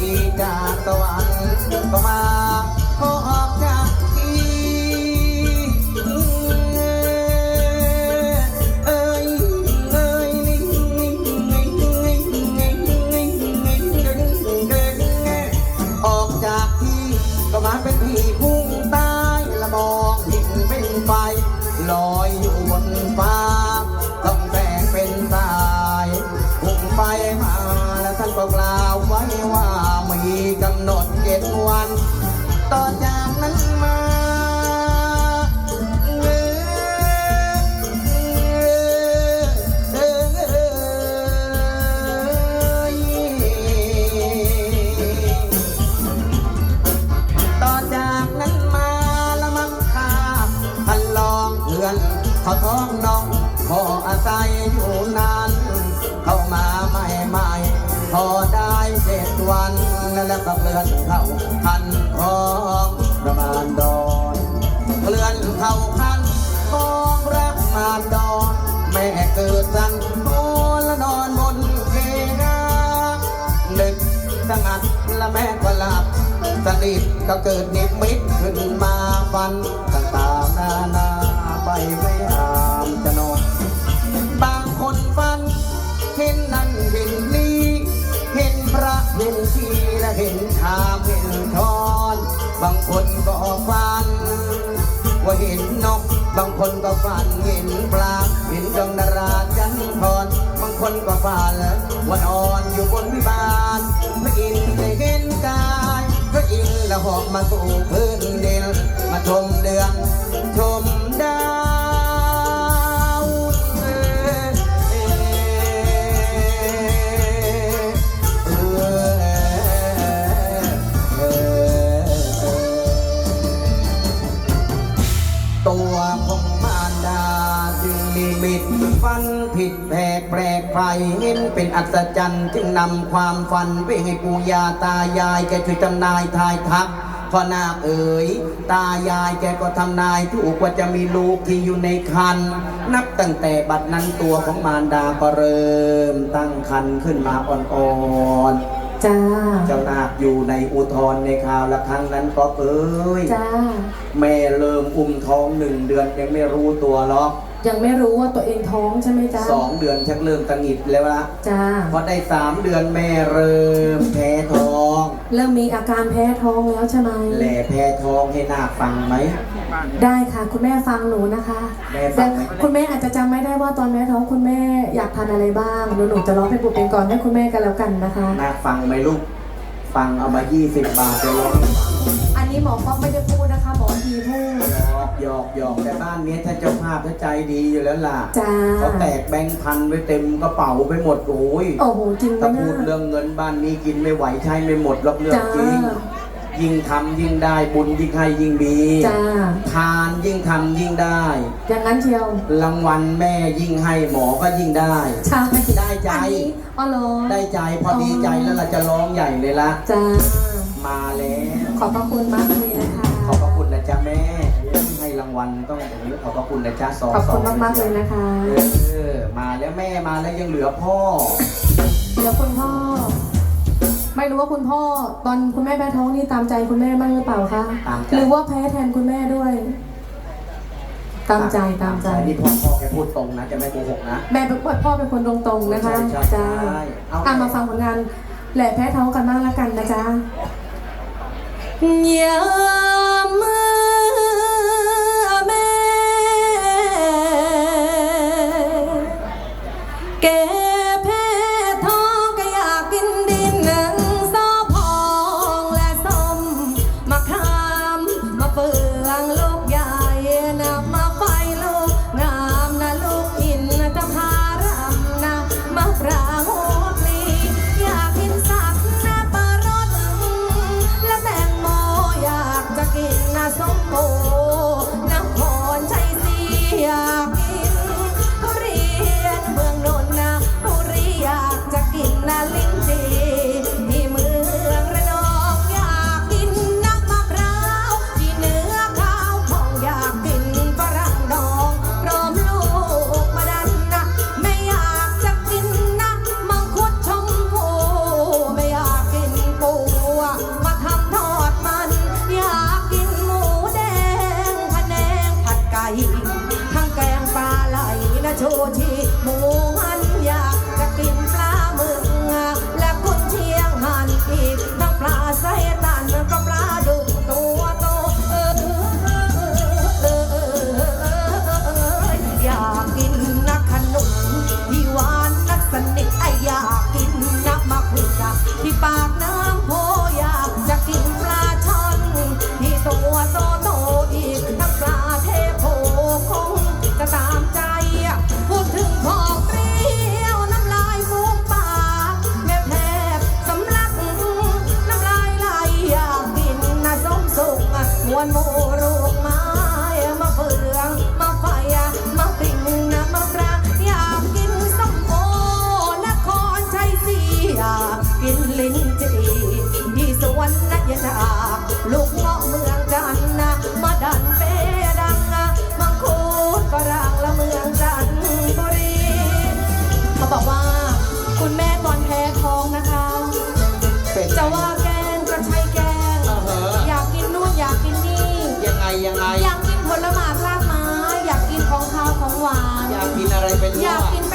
มีจากสวรรค์ก็มา นดเจ็ดวันต่อจากนั้น เจ็ดวันแล้วก็เลื่อนเข้าคันของประมาณดอนเลื่อนเข้าคันของรักมาดอนแม่เกิดสันโอละนอนบนเพดานึกสงัดและแม่ก็หลับสนิทก็เกิดนิมิตขึ้นมาฟันต่างๆนานาไปไม่ ห็นชาเห็นช้อน บางคนก็ฟัน ว่าเห็นนก บางคนก็ฝันเห็นปลา เห็นดวงดาราจันทร์บางคนก็ฝันว่านอ่อนอยู่บนวิมานพระอินทร์ได้เห็นกายพระอินทร์ละหอกมาสู่พื้นดิน มาชมเดือนชม แปลกไปเห็นเป็นอัศจรรย์จึงนำความฝันไปให้ปู่ย่าตายายแกช่วยทำนายทายทักพอนาคเอ๋ยตายายแกก็ทำนายถูกว่าจะมีลูกที่อยู่ในคัน นับตั้งแต่บัดนั้นตัวของมารดาก็เริ่มตั้งคันขึ้นมาอ่อนๆจ้าเจ้านาคอยู่ในอุทธรณ์ในข่าวละครั้งนั้นก็เอ้ยจ้าแม่เริ่มอุ้มท้องหนึ่งเดือนยังไม่รู้ตัวหรอก ยังไม่รู้ว่าตัวเองท้องใช่ไหมจ้าสองเดือนชักเริ่มตังหิดแล้วละจ้าพอได้สามเดือนแม่เริ่มแพ้ท้อง เริ่มมีอาการแพ้ท้องแล้วใช่ไหมแหล่แพ้ท้องให้นาคฟังไหม ได้ค่ะ คุณแม่ฟังหนูนะคะแม่ฟัแต่งไหม คุณแม่อาจจะจำไม่ได้ว่าตอนแม่ท้องคุณแม่อยากทานอะไรบ้างหนูหนูจะร้องเพลงบุตรเป็นก่อนให้คุณแม่กันแล้วกันนะคะนาคฟังไหมลูก ฟังเอามา 20 บาทจะร้อง อันนี้หมอป๊อกไม่ได้พูดนะคะหมอทีพูดหยอกหยอกหยอกแต่บ้านเนี้ยถ้าเจ้าภาพถ้าใจดีอยู่แล้วล่ะจ้าเขาแตกแบงค์พันไว้เต็มกระเป๋าไปหมดโอ้ยโอ้โหจริงไหมถ้าเนี่พูดเรื่ยองเงินบ้านนี้กินไม่ไหวใช้ไม่หมดหรอกเรื่องจ้าจริงยิ่งทำยิ่งได้บุญยิ่งให้ยิ่งดีจ้าทานยิ่งทำยิ่งได้อย่างนั้นเชียวรางวัลแม่ยิ่งให้หมอก็ยิ่งได้ใช่ได้ใจอันนี้อ๋อเหรอได้ใจพอดีใจแล้วเราจะร้องใหญ่เลยละจ้ามาแล้ว ขอบพระคุณมากเลยนะคะ ขอบพระคุณนะจ๊ะแม่ให้รางวัลต้องขอบพระคุณนะจ๊ะสองขอบสอคุงณมากๆเลยนะคะเออมาแล้วแม่มาแล้วยังเหลือพ่อเดี๋ยวคุณพ่อ ไม่รู้ว่าคุณพ่อ ตอนคุณแม่แพ้ท้องนี่ตามใจคุณแม่บ้างหรือเปล่าคะตามใจ หรือว่าแพ้แทนคุณแม่ด้วย ตามใจตามใจ นี่พ่อพ่อแกพูดตรงนะจะไม่โกหกนะ แม่เป็นพ่อเป็นคนตรงๆนะคะใช่ใช่จ้าใช่เอา อะมาฟังผลงานแหล่แพ้ท้องกันบ้างแล้วกันนะจ๊ะ ย เป็นอยากกิน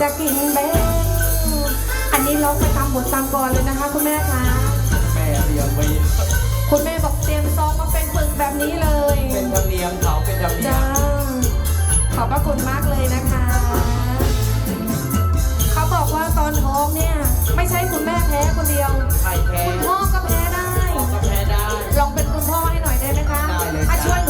จะกินเบงอันนี้ร้องไปตามบทตามกรเลยนะคะ คุณแม่คะแม่เตรียมไว้คุณแม่บอกเตรียมซองมาเป็นปึกแบบนี้เลย เป็นธรรมเนียมเขาเป็นธรรมเนียจ้ามขอบพระคุณมากเลยนะคะ เขาบอกว่าตอนท้องเนี่ย ไม่ใช่คุณแม่แพ้คนเดียว ใครแพ้คุณพ่อก็แพ้ได้ ก็แพ้ได้ ลองเป็นคุณพ่อให้หน่อยได้ไหมคะได้เลยอะจ้ะช่วย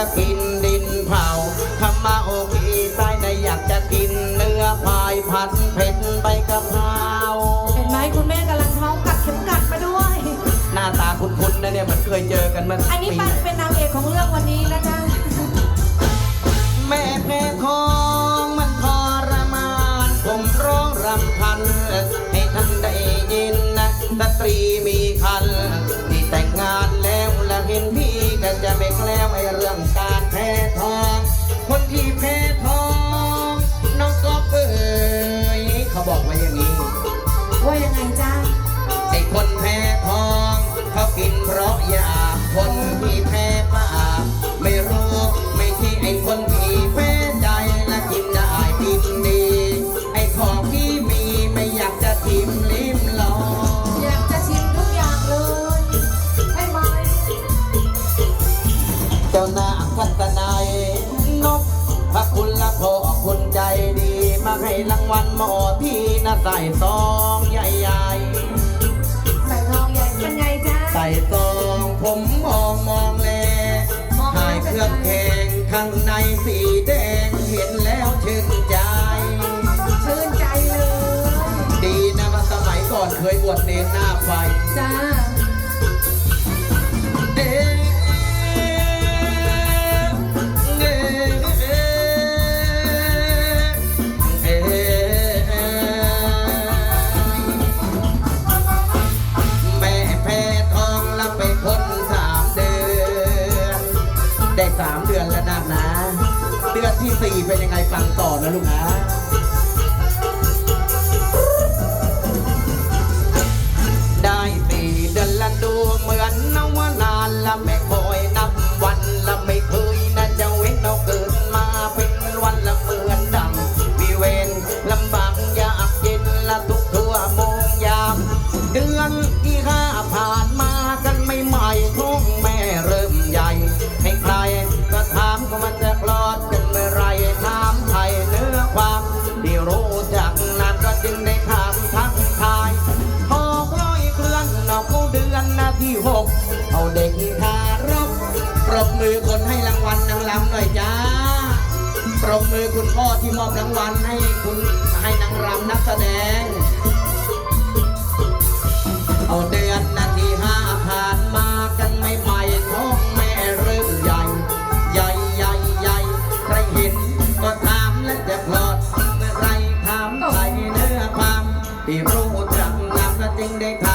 จะกินดินเผาทำมาอกอีไส้นะอยากจะกินเนื้อควายผัดเผ็ดใบกะเพราเห็นไหมคุณแม่กำลังท้องกัดเข็มกัดมาด้วย หน้าตาคุ้นๆนะเนี่ยเหมันเคยเจอกันมาอันนี้ปีเป็นเป็นนางเอกของเรื่องวันนี้นะจ๊ะแม่แพ้ท้องมันทรมานผมร้องรำพัน เพราะอยากคนที่แพ้ปาไม่รู้ไม่ใช่ไอ้คนที่แพ้ใจและกินได้กินดี ไอ้ของที่มีไม่อยากจะทิมลิ้มลอง อยากจะชิมทุกอย่างเลยใช่ไหมเจ้านาคทัศนายนกพระคุณละพอคุณใจดี มาให้รางวัลหมอพี่น่ะใส่ซองใหญ่ ใส่ซองผมมองมองแลมองแล้วถ่ายเครื่องแข่งข้างในสีแดงเห็นแล้วชื่นใจ ชื่นใจเลย ดีนะว่าสมัยก่อนเคยบวชเนรหน้าไฟจ้า สี่เป็นยังไงฟังต่อนะลูกนะ จากนามก็จึงได้ถามทักทายหกร้อยเครื่องนอกเดือนนาที่หกเอาเด็กทารกปรบมือคนให้รางวัลนางลำหน่อยจ้าปรบมือคุณพ่อที่มอบรางวัลให้คุณให้นางรำนักแสดง เอาเดือนนาทีห้า ที่รู้จักนักจริงได้ท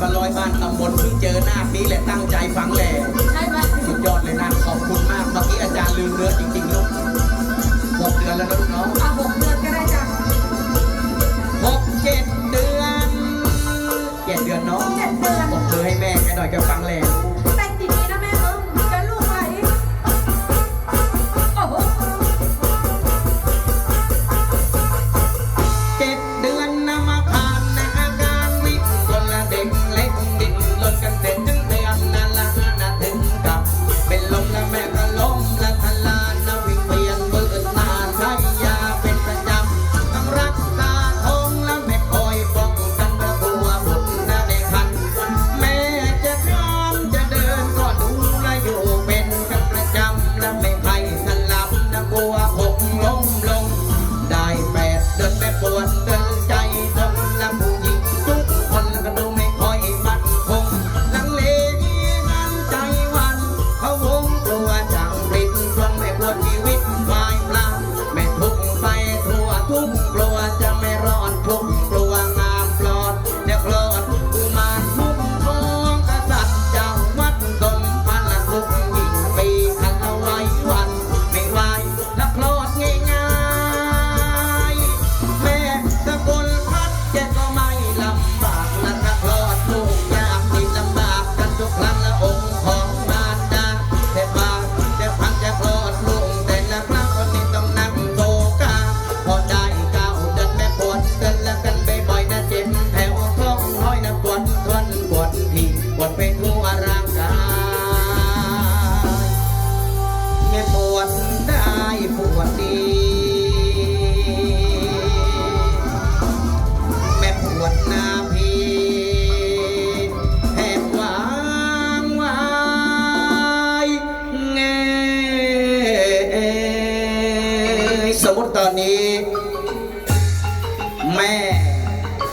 มาลอยบ้านตำบลเพิ่งเจอหน้านี้แหละตั้งใจฟังแหล่ใช่ไหมสุดยอดเลยนะขอบคุณมากเมื่อกี้อาจารย์ลืมเนื้อจริงๆลูกหกเดือนแล้วนะลูกเนาะอะหกเดือนก็ได้จ้ะหกเจ็ดเดือนเจ็ดเดือนเนาะเจ็ดเดือนผมเธอให้แม่แกหน่อยแกฟังแหล่